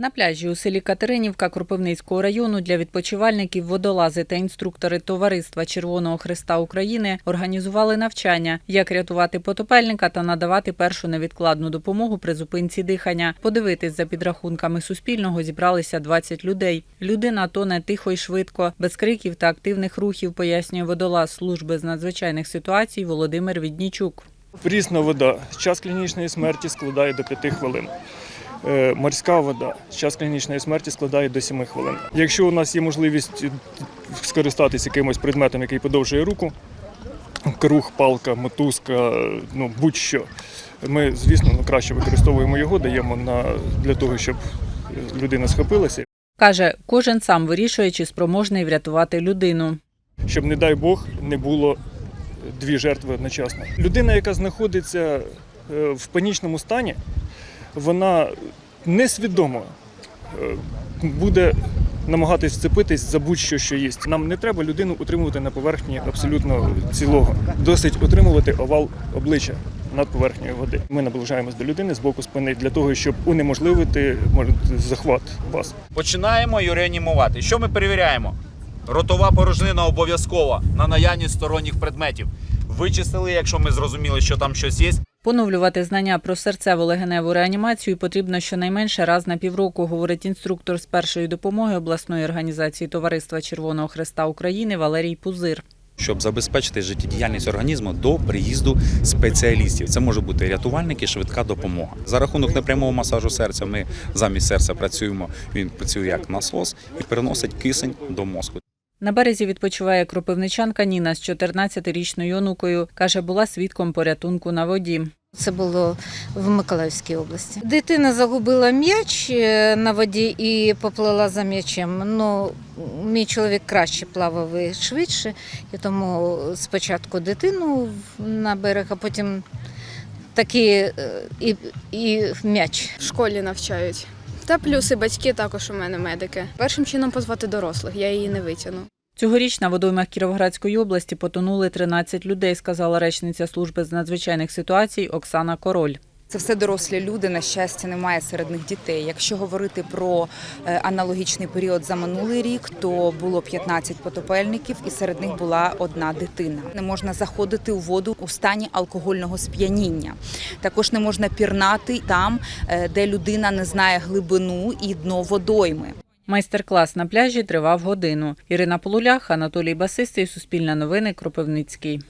На пляжі у селі Катеринівка Кропивницького району для відпочивальників, водолази та інструктори Товариства Червоного Христа України організували навчання, як рятувати потопельника та надавати першу невідкладну допомогу при зупинці дихання. Подивитись за підрахунками Суспільного зібралися 20 людей. Людина тоне тихо й швидко, без криків та активних рухів, пояснює водолаз служби з надзвичайних ситуацій Володимир Віднічук. Прісна вода. Час клінічної смерті складає до 5 хвилин. Е, Морська вода. Час клінічної смерті складає до 7 хвилин. Якщо у нас є можливість скористатися якимось предметом, який подовжує руку, круг, палка, мотузка, ну будь-що. Ми, звісно, ну, краще використовуємо його, даємо на, для того, щоб людина схопилася, Каже, кожен сам вирішує, чи спроможний врятувати людину. щоб, не дай Бог, не було дві жертви одночасно. Людина, яка знаходиться е, в панічному стані, вона несвідомо е, буде намагатись вцепитись за будь-що, що є. Нам не треба людину утримувати на поверхні абсолютно цілого. Досить утримувати овал обличчя над поверхнею води. Ми наближаємось до людини з боку спини для того, щоб унеможливити може, захват вас. Починаємо її реанімувати. Що ми перевіряємо? Ротова порожнина обов'язково на наявність сторонніх предметів. Вичистили, якщо ми зрозуміли, що там щось є. Поновлювати знання про серцево-легеневу реанімацію потрібно щонайменше раз на півроку, говорить інструктор з першої допомоги обласної організації Товариства Червоного Христа України Валерій Пузир. щоб забезпечити життєдіяльність організму до приїзду спеціалістів. Це може бути рятувальники, швидка допомога. За рахунок непрямого масажу серця ми замість серця працюємо. Він працює як насос і переносить кисень до мозку. На березі відпочиває кропивничанка Ніна з 14-річною онукою. Каже, була свідком порятунку на воді. Це було в Миколаївській області. Дитина загубила м'яч е, на воді і поплила за м'ячем. Ну, мій чоловік краще плавав і швидше, і тому спочатку дитину на берег, а потім таки е, і, і м'яч. в школі навчають. Та плюс і батьки також у мене медики. Першим чином позвати дорослих, я її не витягну. Цьогоріч на водоймах Кіровоградської області потонули 13 людей, сказала речниця служби з надзвичайних ситуацій Оксана Король. Це все дорослі люди. На щастя, немає серед них дітей. Якщо говорити про е, аналогічний період за минулий рік, то було 15 потопельників, і серед них була одна дитина. Не можна заходити у воду у стані алкогольного сп'яніння. Також не можна пірнати там, е, де людина не знає глибину і дно водойми. Майстер-клас на пляжі тривав годину. Ірина Полулях, Анатолій Басистий, Суспільне новини, Кропивницький.